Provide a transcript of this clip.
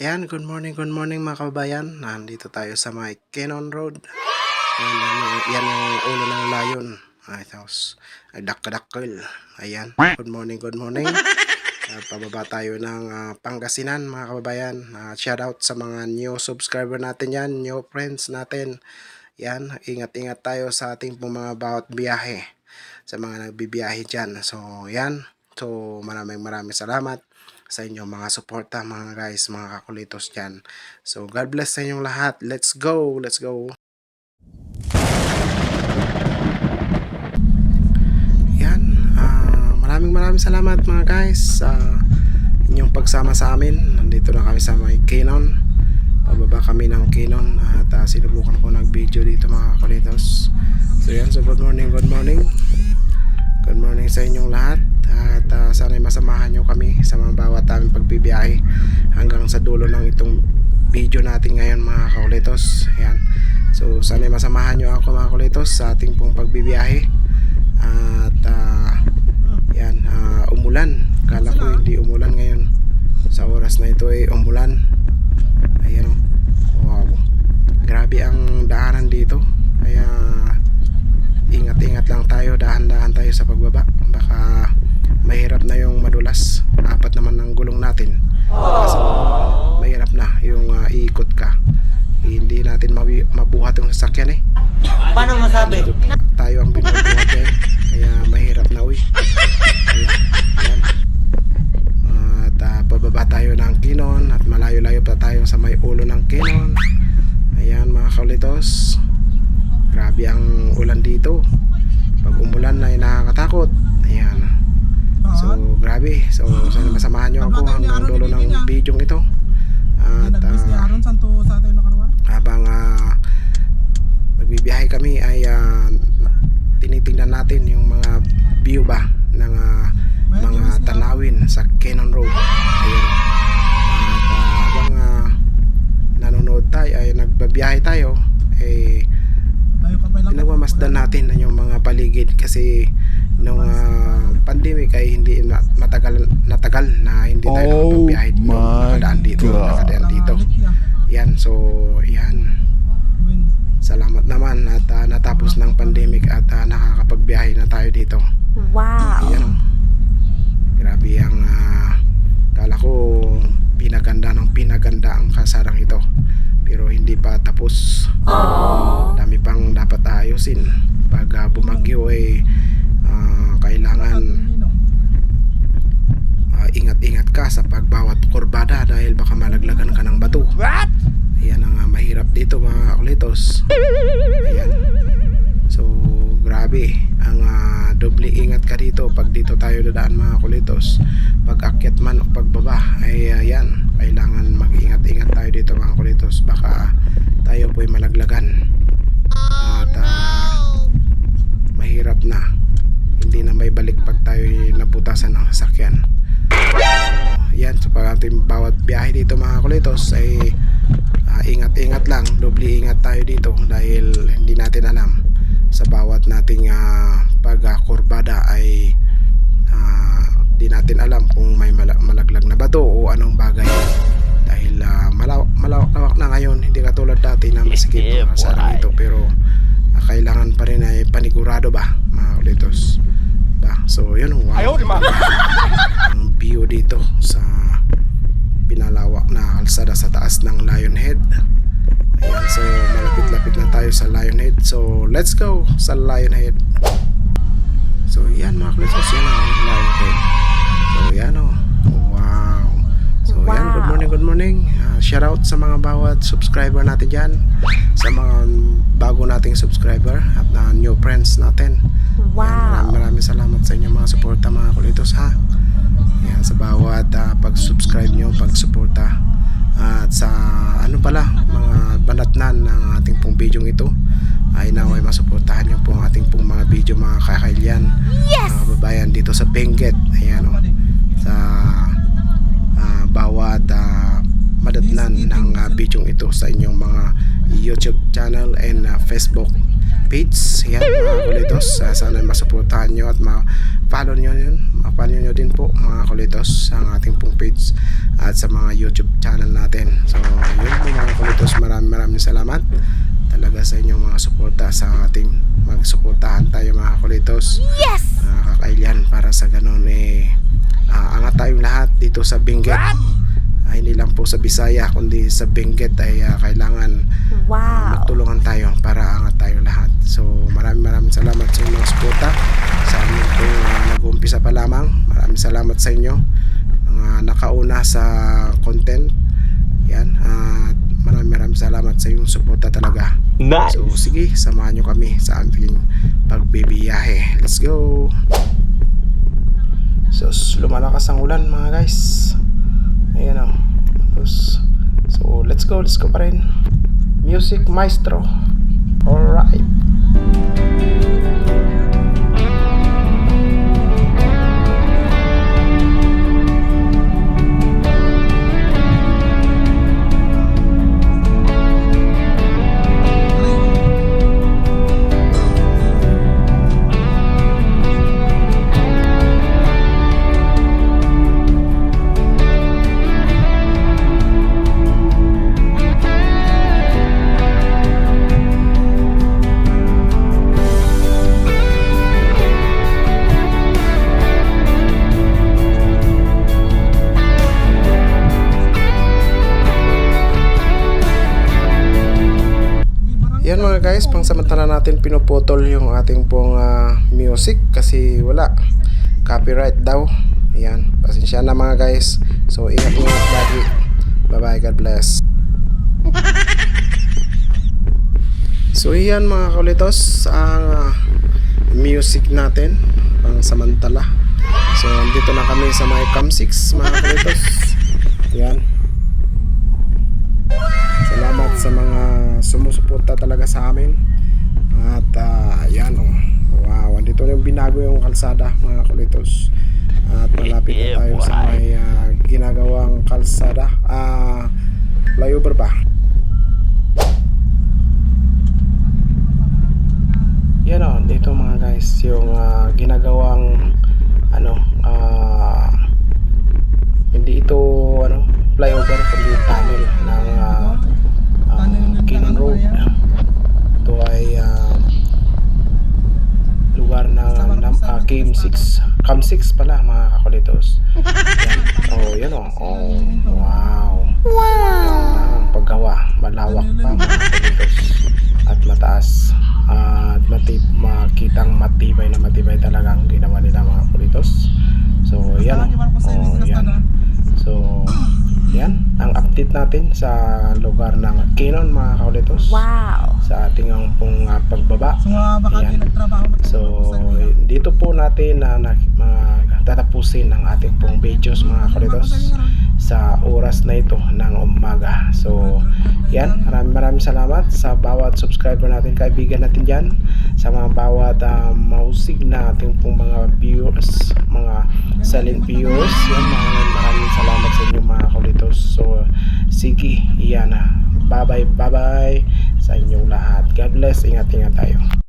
Ayan, good morning, good morning mga kababayan. Nandito tayo sa may Cannon Road. Ayan, yan, yung ulo ng layon. Ay, tapos, ay, dakadakkel. Ayan, good morning, good morning. At pababa tayo ng ah, Pangasinan mga kababayan. Uh, shout out sa mga new subscriber natin yan, new friends natin. Yan, ingat-ingat tayo sa ating mga bawat biyahe. Sa mga nagbibiyahe dyan. So, yan. So, maraming maraming salamat sa inyong mga suporta mga guys, mga kakulitos dyan. So, God bless sa inyong lahat. Let's go! Let's go! Yan. ah, maraming maraming salamat mga guys sa inyong pagsama sa amin. Nandito na kami sa may Canon. Pababa kami ng Canon at ah, sinubukan ko nag-video dito mga kakulitos. So yan, so good morning, good morning. Good morning sa inyong lahat at uh, sana'y masamahan nyo kami sa mga bawat aming pagbibiyahe hanggang sa dulo ng itong video natin ngayon mga kaulitos. Ayan. So sana'y masamahan nyo ako mga kaulitos sa ating pong pagbibiyahe at uh, yan, ah, umulan. Kala ko hindi umulan ngayon. Sa oras na ito ay umulan. Ayan o. Wow. Grabe ang daanan dito. Kaya lang tayo, dahan-dahan tayo sa pagbaba. Baka mahirap na yung madulas. Apat naman ang gulong natin. Kaso mahirap na yung ah, iikot ka. Hindi natin mabi- mabuhat yung sasakyan eh. Paano masabi? Tayo ang binubuhat eh. Kaya mahirap na yan. At ah, pababa tayo ng Kinon at malayo-layo pa tayo sa may ulo ng Kinon. Grabe. So, sana masamahan nyo ako hanggang dulo ng video ito. At ah, nakaruan? habang ah, nagbibiyahe kami ay ah, tinitingnan natin yung mga view ba ng ah, mga tanawin sa Cannon Road. Ayun. At ah, habang ah, nanonood tayo ay nagbabiyahe tayo eh pinagmamasdan natin na yung mga paligid kasi nung ah, pandemic ay hindi na, matagal na hindi tayo Oh nakapagbiyahe my nakadaan dito God. nakadaan dito yan so yan salamat naman at ah, natapos ng pandemic at ah, nakakapagbiyahe na tayo dito Wow. Ayan o. Grabe ang ah, kala ko pinaganda ng pinaganda ang kasarang ito. Pero hindi pa tapos. Dami pang dapat ayusin. Pag ah, bumagyo ay ah, kailangan ah, ingat-ingat ka sa pagbawat kurbada dahil baka malaglagan ka ng bato. Ayan ang ah, mahirap dito mga kulitos. Ayan. So, grabe. Ang ah, doble ingat ka dito pag dito tayo dadaan mga kulitos. Pag akyat man o pagbaba, ay ayan. Kailangan mag-ingat-ingat tayo dito mga kulitos. Baka tayo po'y malaglagan. Biyahe dito mga kulitos ay ah, ingat-ingat lang. Doble ingat tayo dito dahil hindi natin alam sa bawat nating ah, pagkurbada ay ah, di natin alam kung may mala- malaglag na bato o anong bagay. Dahil uh, malawak-lawak na ngayon hindi katulad dati na masikip Yeah, sarang boy. ito pero ah, kailangan pa rin ay panigurado ba mga ulitos ba so yun wow. Ang view dito sa pinalawak na kalsada sa taas ng Lionhead Ayan, so malapit-lapit na tayo sa Lionhead. So, let's go sa Lionhead. So, yan mga klesos, yan ang Lionhead. So, yan o. Wow. So, yan, good Wow. morning, good morning. Uh, shout out sa mga bawat subscriber natin dyan. Sa mga bago nating subscriber at na new friends natin. Yan, maraming, Wow. maraming salamat sa inyong mga suporta mga kulitos ha. Yan, sa bawat ah, pag-subscribe nyo, pag-suporta. At sa ano pala, mga banatnan ng ating pong video ito ay naway masuportahan nyo po ang ating pong mga video mga kakailyan. Yes! Mga babayan dito sa Benguet. Ayan o. Sa ah, bawat ah, madatnan ng uh, video ito sa inyong mga YouTube channel and ah, Facebook page. Yan mga kulitos. Ah, sana masuportahan nyo at ma-follow nyo yun. papalyo nyo din po mga kulitos ang ating pong page at sa mga YouTube channel natin. So yun po mga kulitos maraming maraming salamat talaga sa inyong mga suporta sa ating magsuportahan tayo mga kulitos. Yes! Mga kakailian para sa ganun eh ah, angat tayong lahat dito sa Benguet. Ah, hindi lang po sa Bisaya kundi sa Benguet ay ah, kailangan ah, Wow. magtulungan tayo para angat tayo lahat. So maraming maraming salamat sa inyong suporta sa amin po uh, nag-uumpisa pa lamang. Maraming salamat sa inyo mga nakauna sa content. Yan. At maraming maraming salamat sa inyong suporta talaga. Nice. So sige, samahan nyo kami sa ating pagbibiyahe. Let's go! So lumalakas ang ulan mga guys. Ayan o. Tapos, so let's go, let's go pa rin. Music Maestro. Alright. Yan mga guys, pangsamantala natin pinuputol yung ating pong ah, music kasi wala. Copyright daw. Ayan, pasensya na mga guys. So ingat-ingat lagi. Bye-bye, God bless. So yan mga kulitos, ang ah, music natin pangsamantala. So andito na kami sa my Cam 6 mga kulitos. Yan. Salamat sa mga sumusuporta talaga sa amin. At ah, yan oh. Wow, andito na yung binago yung kalsada mga kulitos. At malapit na tayo sa may ah, ginagawang kalsada. Ah, flyover ba? Yan oh, dito mga guys yung ah, ginagawang ano ah hindi ito ano flyover kundi tunnel ng Cam 6. Cam 6 pala mga kakulitos. Yan. Oh, yan oh. Oh, wow. Wow. paggawa, malawak pa mga kakulitos. At mataas. At matib makitang matibay na matibay talagang ginawa nila mga kulitos. So, yan oh. Oh, yan. So, yan ang update natin sa lugar ng Kinon mga kaulitos Wow. sa ating ang pong ah, pagbaba. So mga baka Ayan. di nagtrabaho So, dito po natin na, na tatapusin ang ating pong videos mga kaulitos sa oras na ito ng umaga. So, yan, maraming maraming salamat sa bawat subscriber natin, kaibigan natin dyan, sa mga bawat uh, mausig na ating pong mga viewers, mga silent viewers. Yan, maraming maraming salamat sa inyo mga kulitos. So, sige, yan na. Bye-bye, bye-bye sa inyong lahat. God bless, ingat-ingat tayo.